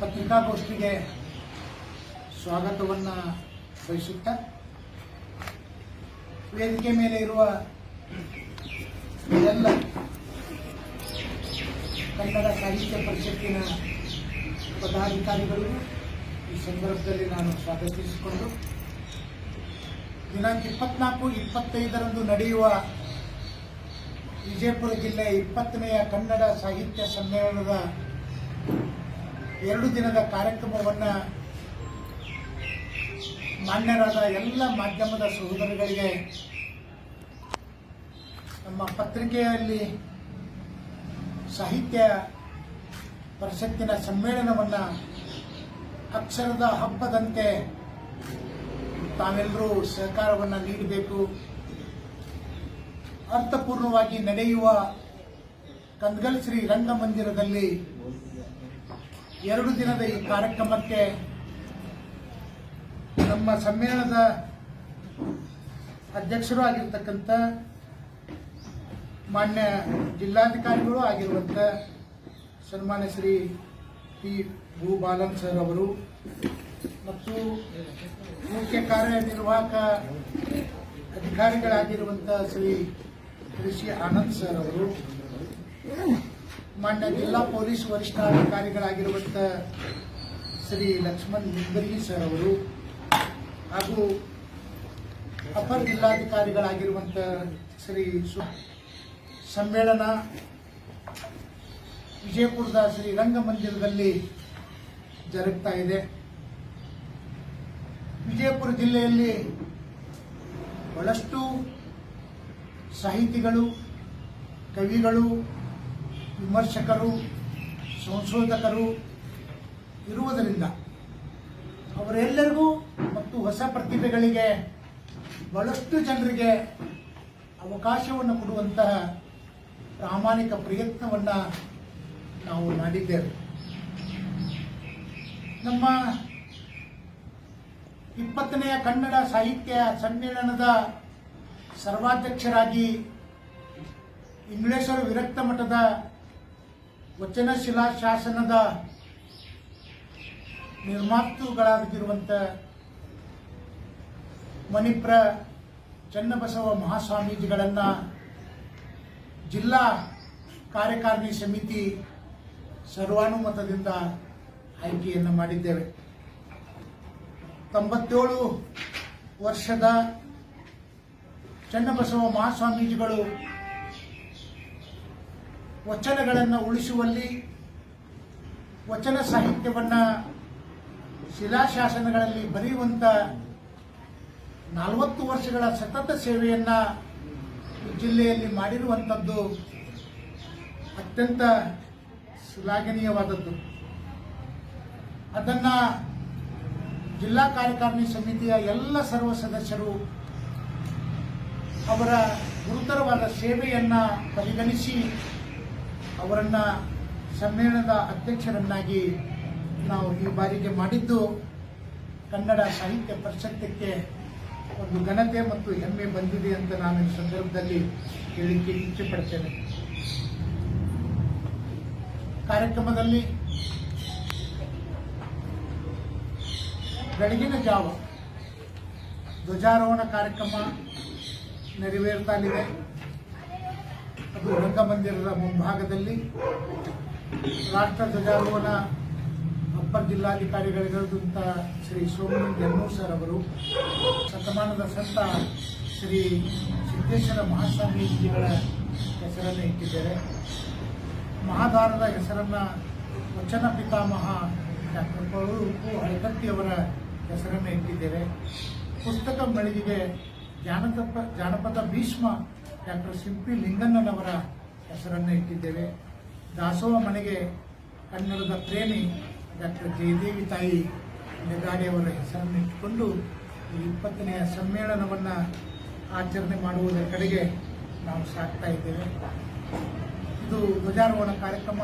ಪತ್ರಿಕಾಗೋಷ್ಠಿಗೆ ಸ್ವಾಗತವನ್ನು ಬಯಸುತ್ತ, ವೇದಿಕೆ ಮೇಲೆ ಇರುವ ಎಲ್ಲ ಕನ್ನಡ ಸಾಹಿತ್ಯ ಪರಿಷತ್ತಿನ ಪದಾಧಿಕಾರಿಗಳಿಗೂ ಈ ಸಂದರ್ಭದಲ್ಲಿ ನಾನು ಸ್ವಾಗತಿಸಿಕೊಂಡು, ದಿನಾಂಕ ಇಪ್ಪತ್ನಾಲ್ಕು, ಇಪ್ಪತ್ತೈದರಂದು ನಡೆಯುವ ವಿಜಯಪುರ ಜಿಲ್ಲೆಯ ಇಪ್ಪತ್ತನೆಯ ಕನ್ನಡ ಸಾಹಿತ್ಯ ಸಮ್ಮೇಳನದ ಎರಡು ದಿನದ ಕಾರ್ಯಕ್ರಮವನ್ನು ಮಾನ್ಯರಾದ ಎಲ್ಲ ಮಾಧ್ಯಮದ ಸಹೋದರಿಗಳಿಗೆ ನಮ್ಮ ಪತ್ರಿಕೆಯಲ್ಲಿ ಸಾಹಿತ್ಯ ಪರಿಷತ್ತಿನ ಸಮ್ಮೇಳನವನ್ನು ಅಕ್ಷರದ ಹಬ್ಬದಂತೆ ತಾವೆಲ್ಲರೂ ಸಹಕಾರವನ್ನು ನೀಡಬೇಕು. ಅರ್ಥಪೂರ್ಣವಾಗಿ ನಡೆಯುವ ಕಂದಗಲ್ ಶ್ರೀ ರಂಗಮಂದಿರದಲ್ಲಿ ಎರಡು ದಿನದ ಈ ಕಾರ್ಯಕ್ರಮಕ್ಕೆ ನಮ್ಮ ಸಮ್ಮೇಳನದ ಅಧ್ಯಕ್ಷರು ಆಗಿರ್ತಕ್ಕಂಥ ಮಾನ್ಯ ಜಿಲ್ಲಾಧಿಕಾರಿಗಳು ಆಗಿರುವಂಥ ಸನ್ಮಾನ್ಯ ಶ್ರೀ ಟಿ ಭೂಬಾಲನ್ ಸರ್ ಅವರು ಮತ್ತು ಮುಖ್ಯ ಕಾರ್ಯನಿರ್ವಾಹಕ ಅಧಿಕಾರಿಗಳಾಗಿರುವಂಥ ಶ್ರೀ ಋಷಿ ಆನಂದ್ ಸರ್ ಅವರು. ಮಾನ್ಯ ಜಿಲ್ಲಾ ಪೊಲೀಸ್ ವರಿಷ್ಠಾಧಿಕಾರಿಗಳಾಗಿರುವಂಥ ಶ್ರೀ ಲಕ್ಷ್ಮಣ್ ನಿಂಬರ್ಗಿ ಸರ್ ಅವರು ಹಾಗೂ ಅಪರ ಜಿಲ್ಲಾಧಿಕಾರಿಗಳಾಗಿರುವಂಥ ಶ್ರೀ ಸು- ಸಮ್ಮೇಳನ ವಿಜಯಪುರದ ಶ್ರೀ ರಂಗಮಂದಿರದಲ್ಲಿ ಜರುಗ್ತಾ ಇದೆ. ವಿಜಯಪುರ ಜಿಲ್ಲೆಯಲ್ಲಿ ಬಹಳಷ್ಟು ಸಾಹಿತಿಗಳು, ಕವಿಗಳು ವಿಮರ್ಶಕರು, ಸಂಶೋಧಕರು ಇರುವುದರಿಂದ ಅವರೆಲ್ಲರಿಗೂ ಮತ್ತು ಹೊಸ ಪ್ರತಿಭೆಗಳಿಗೆ ಬಹಳಷ್ಟು ಜನರಿಗೆ ಅವಕಾಶವನ್ನು ಕೊಡುವಂತಹ ಪ್ರಾಮಾಣಿಕ ಪ್ರಯತ್ನವನ್ನು ನಾವು ಮಾಡಿದ್ದೇವೆ. ನಮ್ಮ ಇಪ್ಪತ್ತನೆಯ ಕನ್ನಡ ಸಾಹಿತ್ಯ ಸಮ್ಮೇಳನದ ಸರ್ವಾಧ್ಯಕ್ಷರಾಗಿ ಇಂಗ್ಲೇಶ್ವರ ವಿರಕ್ತ ಮಠದ ವಚನ ಶಿಲಾಶಾಸನದ ನಿರ್ಮಾತೃಗಳಾಗಿರುವಂಥ ಮಣಿಪ್ರ ಚನ್ನಬಸವ ಮಹಾಸ್ವಾಮೀಜಿಗಳನ್ನ ಜಿಲ್ಲಾ ಕಾರ್ಯಕಾರಿಣಿ ಸಮಿತಿ ಸರ್ವಾನುಮತದಿಂದ ಆಯ್ಕೆಯನ್ನು ಮಾಡಿದ್ದೇವೆ. ತೊಂಬತ್ತೇಳು ವರ್ಷದ ಚನ್ನಬಸವ ಮಹಾಸ್ವಾಮೀಜಿಗಳು ವಚನಗಳನ್ನು ಉಳಿಸುವಲ್ಲಿ ವಚನ ಸಾಹಿತ್ಯವನ್ನು ಶಿಲಾಶಾಸನಗಳಲ್ಲಿ ಬರೆಯುವಂಥ ನಲವತ್ತು ವರ್ಷಗಳ ಸತತ ಸೇವೆಯನ್ನು ಜಿಲ್ಲೆಯಲ್ಲಿ ಮಾಡಿರುವಂಥದ್ದು ಅತ್ಯಂತ ಶ್ಲಾಘನೀಯವಾದದ್ದು. ಅದನ್ನು ಜಿಲ್ಲಾ ಕಾರ್ಯಕಾರಿಣಿ ಸಮಿತಿಯ ಎಲ್ಲ ಸರ್ವ ಸದಸ್ಯರು ಅವರ ಗುರುತರವಾದ ಸೇವೆಯನ್ನು ಪರಿಗಣಿಸಿ ಅವರನ್ನು ಸಮ್ಮೇಳನದ ಅಧ್ಯಕ್ಷರನ್ನಾಗಿ ನಾವು ಈ ಬಾರಿಗೆ ಮಾಡಿದ್ದು ಕನ್ನಡ ಸಾಹಿತ್ಯ ಪರಿಷತ್ತಕ್ಕೆ ಒಂದು ಘನತೆ ಮತ್ತು ಹೆಮ್ಮೆ ಬಂದಿದೆ ಅಂತ ನಾನು ಈ ಸಂದರ್ಭದಲ್ಲಿ ಹೇಳಿಕೆ ಇಚ್ಛೆ ಪಡ್ತೇನೆ ಕಾರ್ಯಕ್ರಮದಲ್ಲಿ ಬೆಳಗಿನ ಜಾವ ಧ್ವಜಾರೋಹಣ ಕಾರ್ಯಕ್ರಮ ನೆರವೇರ್ತಾಲಿದೆ ಅದು ರಂಗಮಂದಿರದ ಮುಂಭಾಗದಲ್ಲಿ ರಾಷ್ಟ್ರ ಧ್ವಜಾರೋಹಣ ಅಪ್ಪರ್ ಜಿಲ್ಲಾಧಿಕಾರಿಗಳಿಗಿರುವಂಥ ಶ್ರೀ ಸೋಮನ್ ಜನ್ನೂರ್ ಸರ್ ಅವರು, ಶತಮಾನದ ಸಂತ ಶ್ರೀ ಸಿದ್ದೇಶ್ವರ ಮಹಾಸ್ವಾಮೀಜಿಗಳ ಹೆಸರನ್ನು ಇಟ್ಟಿದ್ದಾರೆ. ಮಹಾದಾರದ ಹೆಸರನ್ನು ವಚನ ಪಿತಾಮಹ ಡಾಕ್ಟರ್ ಪೌರು ಹಳಕಟ್ಟಿಯವರ ಹೆಸರನ್ನು ಇಟ್ಟಿದ್ದಾರೆ. ಪುಸ್ತಕ ಮಳಿಗೆಗೆ ಜಾನಪದ ಜಾನಪದ ಭೀಷ್ಮ ಡಾಕ್ಟರ್ ಸಿಂಪಿ ಲಿಂಗಣ್ಣನವರ ಹೆಸರನ್ನು ಇಟ್ಟಿದ್ದೇವೆ. ದಾಸೋಹ ಮನೆಗೆ ಕನ್ನಡದ ಪ್ರೇಮಿ ಡಾಕ್ಟರ್ ಜಯದೇವಿ ತಾಯಿ ನೆಗಾಡೆಯವರ ಹೆಸರನ್ನು ಇಟ್ಟುಕೊಂಡು ಈ ಇಪ್ಪತ್ತನೆಯ ಸಮ್ಮೇಳನವನ್ನು ಆಚರಣೆ ಮಾಡುವುದರ ಕಡೆಗೆ ನಾವು ಸಾಕ್ತಾ ಇದ್ದೇವೆ. ಇದು ಧ್ವಜಾರೋಹಣ ಕಾರ್ಯಕ್ರಮ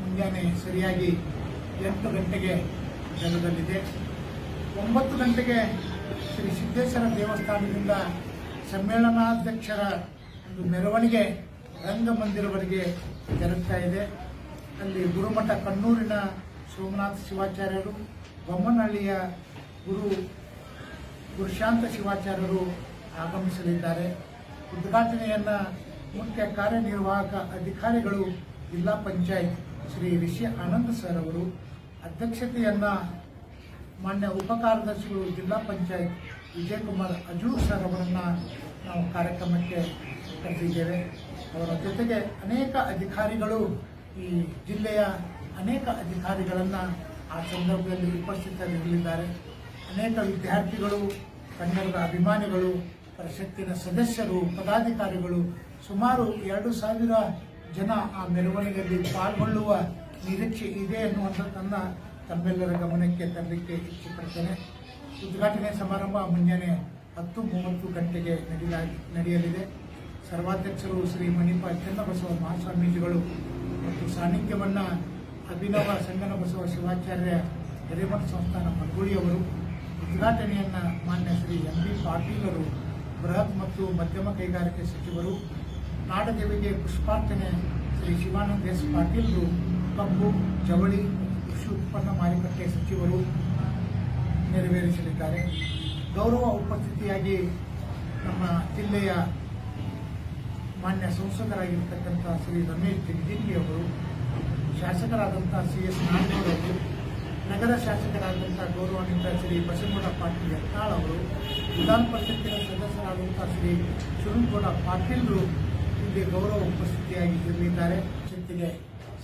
ಮುಂಜಾನೆ ಸರಿಯಾಗಿ ಎಂಟು ಗಂಟೆಗೆ ಜನದಲ್ಲಿದೆ ಒಂಬತ್ತು ಗಂಟೆಗೆ ಶ್ರೀ ಸಿದ್ದೇಶ್ವರ ದೇವಸ್ಥಾನದಿಂದ ಸಮ್ಮೇಳನಾಧ್ಯಕ್ಷರ ಒಂದು ಮೆರವಣಿಗೆ, ರಂಗಮಂದಿರವರೆಗೆ ಜರುಗ್ತಾ ಇದೆ. ಅಲ್ಲಿ ಗುರುಮಠ ಕಣ್ಣೂರಿನ ಸೋಮನಾಥ ಶಿವಾಚಾರ್ಯರು, ಬೊಮ್ಮನಹಳ್ಳಿಯ ಗುರು ಗುರುಶಾಂತ ಶಿವಾಚಾರ್ಯರು ಆಗಮಿಸಲಿದ್ದಾರೆ. ಉದ್ಘಾಟನೆಯನ್ನ ಮುಖ್ಯ ಕಾರ್ಯನಿರ್ವಾಹಕ ಅಧಿಕಾರಿಗಳು, ಜಿಲ್ಲಾ ಪಂಚಾಯತ್ ಶ್ರೀ ರಿಷಿ ಆನಂದ್ ಸರ್ ಅವರು ಅಧ್ಯಕ್ಷತೆಯನ್ನ ಮಾನ್ಯ ಉಪ ಕಾರ್ಯದರ್ಶಿಗಳು ಜಿಲ್ಲಾ ಪಂಚಾಯತ್ ವಿಜಯಕುಮಾರ್ ಅಜೂರ್ ಸರ್ ಅವರನ್ನ ನಾವು ಕಾರ್ಯಕ್ರಮಕ್ಕೆ ಕರೆದಿದ್ದೇವೆ. ಅವರ ಜೊತೆಗೆ ಅನೇಕ ಅಧಿಕಾರಿಗಳು ಈ ಜಿಲ್ಲೆಯ ಅನೇಕ ಅಧಿಕಾರಿಗಳನ್ನು ಆ ಸಂದರ್ಭದಲ್ಲಿ ಉಪಸ್ಥಿತರಿರಲಿದ್ದಾರೆ. ಅನೇಕ ವಿದ್ಯಾರ್ಥಿಗಳು, ಕನ್ನಡದ ಅಭಿಮಾನಿಗಳು ಪರಿಷತ್ತಿನ ಸದಸ್ಯರು, ಪದಾಧಿಕಾರಿಗಳು ಸುಮಾರು ಎರಡು ಸಾವಿರ ಜನ ಆ ಮೆರವಣಿಗೆಯಲ್ಲಿ ಪಾಲ್ಗೊಳ್ಳುವ ನಿರೀಕ್ಷೆ ಇದೆ ಅನ್ನುವಂಥದ್ದನ್ನು ತಮ್ಮೆಲ್ಲರ ಗಮನಕ್ಕೆ ತರಲಿಕ್ಕೆ ಇಚ್ಛೆಪಡ್ತೇನೆ. ಉದ್ಘಾಟನೆ ಸಮಾರಂಭ ಮುಂಜಾನೆ ಹತ್ತು ಮೂವತ್ತು ಗಂಟೆಗೆ ನಡೆಯಲಾಗಿ, ನಡೆಯಲಿದೆ. ಸರ್ವಾಧ್ಯಕ್ಷರು ಶ್ರೀ ಮಣಿಪ ಚನ್ನಬಸವ ಮಹಾಸ್ವಾಮೀಜಿಗಳು ಮತ್ತು ಸಾನ್ನಿಧ್ಯವನ್ನು ಅಭಿನವ ಸಂಗನ ಬಸವ ಶಿವಾಚಾರ್ಯ ಹಿರೇಮಠ ಸಂಸ್ಥಾನ ಮರಗುಳಿಯವರು ಉದ್ಘಾಟನೆಯನ್ನು ಮಾನ್ಯ ಶ್ರೀ ಎಂ ಬಿ ಪಾಟೀಲರು ಬೃಹತ್ ಮತ್ತು ಮಧ್ಯಮ ಕೈಗಾರಿಕೆ ಸಚಿವರು, ನಾಡದೇವಿಗೆ ಪುಷ್ಪಾರ್ಚನೆ ಶ್ರೀ ಶಿವಾನಂದ ಎಸ್ ಪಾಟೀಲರು, ಕಬ್ಬು, ಜವಳಿ ಕೃಷಿ ಉತ್ಪನ್ನ ಮಾರುಕಟ್ಟೆ ಸಚಿವರು ನೆರವೇರಿಸಲಿದ್ದಾರೆ. ಗೌರವ ಉಪಸ್ಥಿತಿಯಾಗಿ ನಮ್ಮ ಜಿಲ್ಲೆಯ ಮಾನ್ಯ ಸಂಸದರಾಗಿರ್ತಕ್ಕಂಥ ಶ್ರೀ ರಮೇಶ್ ಜಿಗಜಿಂಗಿ ಅವರು, ಶಾಸಕರಾದಂಥ ಸಿ ಎಸ್ ಅವರು, ನಗರ ಶಾಸಕರಾದಂಥ ಗೌರವಾನ್ವಿತ ಶ್ರೀ ಬಸವಗೌಡ ಪಾಟೀಲ್ ಯತ್ನಾಳ್ ಅವರು, ವಿಧಾನ ಪರಿಷತ್ತಿನ ಸದಸ್ಯರಾದಂಥ ಶ್ರೀ ಶಿವನಗೌಡ ಪಾಟೀಲ್ರು ಇಲ್ಲಿ ಗೌರವ ಉಪಸ್ಥಿತಿಯಾಗಿ ಇರಲಿದ್ದಾರೆ. ಶಕ್ತಿಗೆ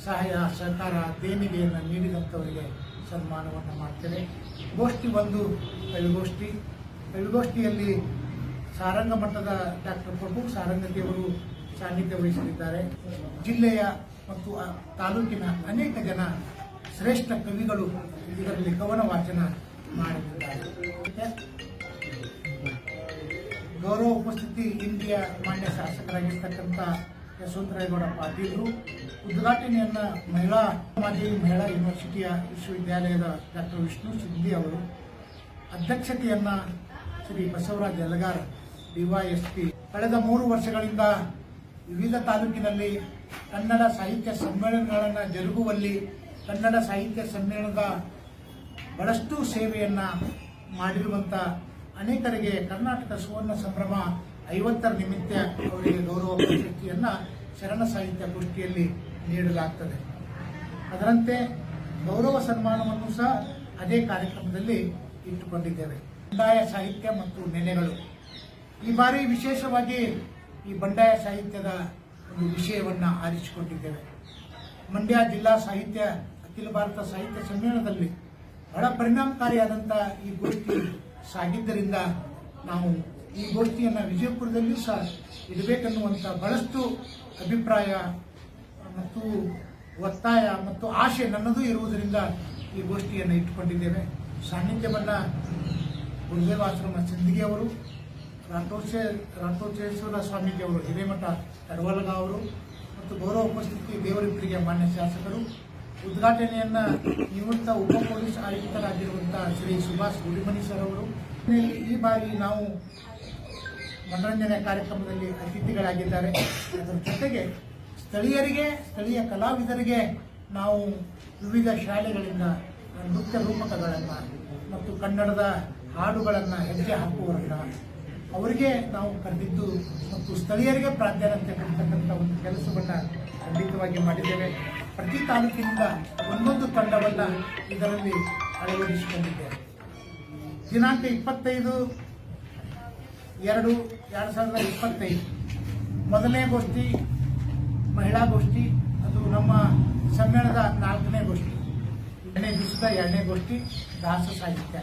ಸಹಾಯ ಸಹಕಾರ ದೇಣಿಗೆಯನ್ನು ನೀಡಿದಂಥವರಿಗೆ ಸನ್ಮಾನವನ್ನು ಮಾಡ್ತೇನೆ. ಗೋಷ್ಠಿ ಒಂದು ಕವಿಗೋಷ್ಠಿ ಕವಿಗೋಷ್ಠಿಯಲ್ಲಿ ಸಾರಂಗ ಮಠದ ಡಾಕ್ಟರ್ ಪ್ರಭು ಸಾರಂಗದೇವರು ಸಾನ್ನಿಧ್ಯ ವಹಿಸಲಿದ್ದಾರೆ. ಜಿಲ್ಲೆಯ ಮತ್ತು ತಾಲೂಕಿನ ಅನೇಕ ಜನ ಶ್ರೇಷ್ಠ ಕವಿಗಳು ಇದರಲ್ಲಿ ಕವನ ವಾಚನ ಮಾಡಲಿದ್ದಾರೆ ಗೌರವ ಉಪಸ್ಥಿತಿ ಇಂಡಿಯಾ ಮಾನ್ಯ ಶಾಸಕರಾಗಿರ್ತಕ್ಕಂಥ ಯಶವಂತರಾಯಗೌಡ ಪಾಟೀಲರು ಉದ್ಘಾಟನೆಯನ್ನ ಮಹಿಳಾ ಮಾಜಿ ಮಹಿಳಾ ಯೂನಿವರ್ಸಿಟಿಯ ವಿಶ್ವವಿದ್ಯಾಲಯದ ಡಾಕ್ಟರ್ ವಿಷ್ಣು ಸಿದ್ದಿ ಅವರು ಅಧ್ಯಕ್ಷತೆಯನ್ನ ಶ್ರೀ ಬಸವರಾಜ್ ಯಲಗಾರ್ ಡಿವೈಎಸ್ಪಿ ಕಳೆದ ಮೂರು ವರ್ಷಗಳಿಂದ ವಿವಿಧ ತಾಲೂಕಿನಲ್ಲಿ ಕನ್ನಡ ಸಾಹಿತ್ಯ ಸಮ್ಮೇಳನಗಳನ್ನು ಜರುಗುವಲ್ಲಿ ಕನ್ನಡ ಸಾಹಿತ್ಯ ಸಮ್ಮೇಳನದ ಬಹಳಷ್ಟು ಸೇವೆಯನ್ನ ಮಾಡಿರುವಂತ ಅನೇಕರಿಗೆ ಕರ್ನಾಟಕ ಸುವರ್ಣ ಸಂಭ್ರಮ ಐವತ್ತರ ನಿಮಿತ್ತ ಅವರಿಗೆ ಗೌರವ ಪ್ರಶಸ್ತಿಯನ್ನ ಶರಣ ಸಾಹಿತ್ಯ ಗೋಷ್ಠಿಯಲ್ಲಿ ನೀಡಲಾಗ್ತದೆ. ಅದರಂತೆ ಗೌರವ ಸನ್ಮಾನವನ್ನು ಸಹ ಅದೇ ಕಾರ್ಯಕ್ರಮದಲ್ಲಿ ಇಟ್ಟುಕೊಂಡಿದ್ದೇವೆ. ಬಂಡಾಯ ಸಾಹಿತ್ಯ ಮತ್ತು ನೆನೆಗಳು. ಈ ಬಾರಿ ವಿಶೇಷವಾಗಿ ಈ ಬಂಡಾಯ ಸಾಹಿತ್ಯದ ಒಂದು ವಿಷಯವನ್ನು ಆರಿಸಿಕೊಂಡಿದ್ದೇವೆ. ಮಂಡ್ಯ ಜಿಲ್ಲಾ ಸಾಹಿತ್ಯ, ಅಖಿಲ ಭಾರತ ಸಾಹಿತ್ಯ ಸಮ್ಮೇಳನದಲ್ಲಿ ಬಹಳ ಪರಿಣಾಮಕಾರಿಯಾದಂಥ ಈ ಗೋಷ್ಠಿ ಸಾಗಿದ್ದರಿಂದ ನಾವು ಈ ಗೋಷ್ಠಿಯನ್ನು ವಿಜಯಪುರದಲ್ಲಿಯೂ ಸಹ ಇಡಬೇಕನ್ನುವಂಥ ಬಹಳಷ್ಟು ಅಭಿಪ್ರಾಯ ಮತ್ತು ಒತ್ತಾಯ ಮತ್ತು ಆಶೆ ನನ್ನದು ಇರುವುದರಿಂದ ಈ ಗೋಷ್ಠಿಯನ್ನು ಇಟ್ಟುಕೊಂಡಿದ್ದೇವೆ. ಸಾನ್ನಿಧ್ಯವನ್ನ ಗುರುದೇವಾಶ್ರಮ ಸಿಂದಿಗೆ ಅವರು ರಾಟೋಚೆ ರಾಟೋಚೇಶ್ವರ ಸ್ವಾಮೀಜಿ ಅವರು, ಹಿರೇಮಠ ಕಡವಲಗ ಅವರು ಮತ್ತು ಗೌರವ ಉಪಸ್ಥಿತಿ ದೇವರಿಬ್ಬರಿಗೆ ಮಾನ್ಯ ಶಾಸಕರು, ಉದ್ಘಾಟನೆಯನ್ನ ನಿವೃತ್ತ ಉಪ ಪೊಲೀಸ್ ಆಯುಕ್ತರಾಗಿರುವಂತಹ ಶ್ರೀ ಸುಭಾಷ್ ಗುಡಿಮನಿ ಸರ್ ಅವರು. ಈ ಬಾರಿ ನಾವು ಮನರಂಜನೆ ಕಾರ್ಯಕ್ರಮದಲ್ಲಿ ಅತಿಥಿಗಳಾಗಿದ್ದಾರೆ. ಅದರ ಜೊತೆಗೆ ಸ್ಥಳೀಯರಿಗೆ, ಸ್ಥಳೀಯ ಕಲಾವಿದರಿಗೆ ನಾವು ವಿವಿಧ ಶಾಲೆಗಳಿಂದ ನೃತ್ಯ ರೂಪಕಗಳನ್ನು ಮತ್ತು ಕನ್ನಡದ ಹಾಡುಗಳನ್ನು ಹೆಜ್ಜೆ ಹಾಕುವವರನ್ನ ಅವರಿಗೆ ನಾವು ಕರೆದಿದ್ದು ಮತ್ತು ಸ್ಥಳೀಯರಿಗೆ ಪ್ರಾಧಾನ್ಯತೆ ಕೊಡ್ತಕ್ಕಂಥ ಒಂದು ಕೆಲಸವನ್ನು ಖಂಡಿತವಾಗಿ ಮಾಡಿದ್ದೇವೆ. ಪ್ರತಿ ತಾಲೂಕಿನಿಂದ ಒಂದೊಂದು ತಂಡವನ್ನು ಇದರಲ್ಲಿ ಅಳವಡಿಸಿಕೊಂಡಿದ್ದೇವೆ. ದಿನಾಂಕ ಇಪ್ಪತ್ತೈದು ಎರಡು ಎರಡು ಸಾವಿರದ ಇಪ್ಪತ್ತೈದು. ಮೊದಲನೇ ಗೋಷ್ಠಿ ಮಹಿಳಾ ಗೋಷ್ಠಿ ಅದು ನಮ್ಮ ಸಮ್ಮೇಳನದ ನಾಲ್ಕನೇ ಗೋಷ್ಠಿ. ಎರಡನೇ ದಿವಸದ ಎರಡನೇ ಗೋಷ್ಠಿ ದಾಸ ಸಾಹಿತ್ಯ.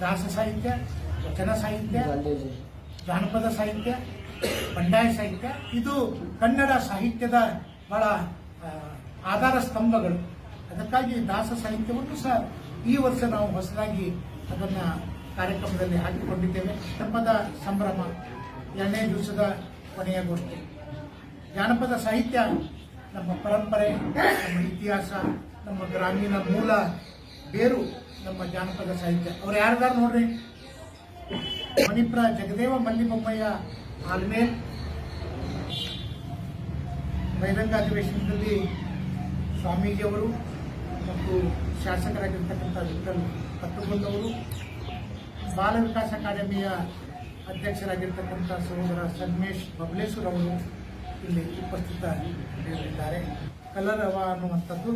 ದಾಸ ಸಾಹಿತ್ಯ, ವಚನ ಸಾಹಿತ್ಯ, ಜಾನಪದ ಸಾಹಿತ್ಯ, ಬಂಡಾಯ ಸಾಹಿತ್ಯ. ಇದು ಕನ್ನಡ ಸಾಹಿತ್ಯದ ಬಹಳ ಆಧಾರ ಸ್ತಂಭಗಳು. ಅದಕ್ಕಾಗಿ ದಾಸ ಸಾಹಿತ್ಯವನ್ನು ಸಹ ಈ ವರ್ಷ ನಾವು ಹೊಸದಾಗಿ ಅದನ್ನ ಕಾರ್ಯಕ್ರಮದಲ್ಲಿ ಹಾಕಿಕೊಂಡಿದ್ದೇವೆ. ಧರ್ಮದ ಸಂಭ್ರಮ. ಎರಡನೇ ದಿವಸದ ಕೊನೆಯ ಗೋಷ್ಠಿ. ಜಾನಪದ ಸಾಹಿತ್ಯ, ನಮ್ಮ ಪರಂಪರೆ, ನಮ್ಮ ಇತಿಹಾಸ, ನಮ್ಮ ಗ್ರಾಮೀಣ ಮೂಲ, ಬೇರು ನಮ್ಮ ಜಾನಪದ ಸಾಹಿತ್ಯ. ಅವ್ರು ಯಾರ್ದಾರು ನೋಡ್ರಿ? ಮಣಿಪುರ ಜಗದೇವ ಮಲ್ಲಿಬೊಮ್ಮಯ್ಯ ಆಲ್ಮೇಲ್ ಬಹಿರಂಗ ಅಧಿವೇಶನದಲ್ಲಿ ಸ್ವಾಮೀಜಿಯವರು ಮತ್ತು ಶಾಸಕರಾಗಿರ್ತಕ್ಕಂಥ ವಿಠಲ್ ಕಟ್ಟುಗೊಂಡವರು ಬಾಲ ವಿಕಾಸ ಅಕಾಡೆಮಿಯ ಅಧ್ಯಕ್ಷರಾಗಿರ್ತಕ್ಕಂಥ ಸಹೋದರ ಸಂಗಮೇಶ್ ಬಬಲೇಶ್ವರ್ ಅವರು ಇಲ್ಲಿ ಉಪಸ್ಥಿತರಿದ್ದಾರೆ ಕಲರವ ಅನ್ನುವಂಥದ್ದು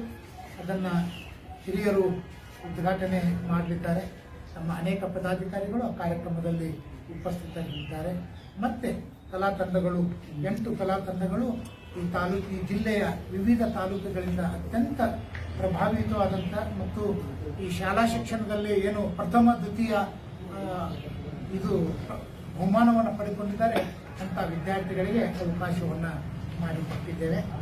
ಅದನ್ನು ಹಿರಿಯರು ಉದ್ಘಾಟನೆ ಮಾಡಲಿದ್ದಾರೆ. ನಮ್ಮ ಅನೇಕ ಪದಾಧಿಕಾರಿಗಳು ಆ ಕಾರ್ಯಕ್ರಮದಲ್ಲಿ ಉಪಸ್ಥಿತರಿದ್ದಾರೆ. ಮತ್ತು ಕಲಾ ತಂಡಗಳು, ಎಂಟು ಕಲಾ ತಂಡಗಳು ಈ ತಾಲೂಕು, ಈ ಜಿಲ್ಲೆಯ ವಿವಿಧ ತಾಲೂಕುಗಳಿಂದ ಅತ್ಯಂತ ಪ್ರಭಾವಿತವಾದಂಥ ಮತ್ತು ಈ ಶಾಲಾ ಶಿಕ್ಷಣದಲ್ಲಿ ಏನು ಪ್ರಥಮ, ದ್ವಿತೀಯ ಇದು ಬಹುಮಾನವನ್ನು ಪಡೆದುಕೊಂಡಿದ್ದಾರೆ. ಅಂತ ವಿದ್ಯಾರ್ಥಿಗಳಿಗೆ ಅವಕಾಶವನ್ನು ಮಾಡಿಕೊಟ್ಟಿದ್ದೇವೆ.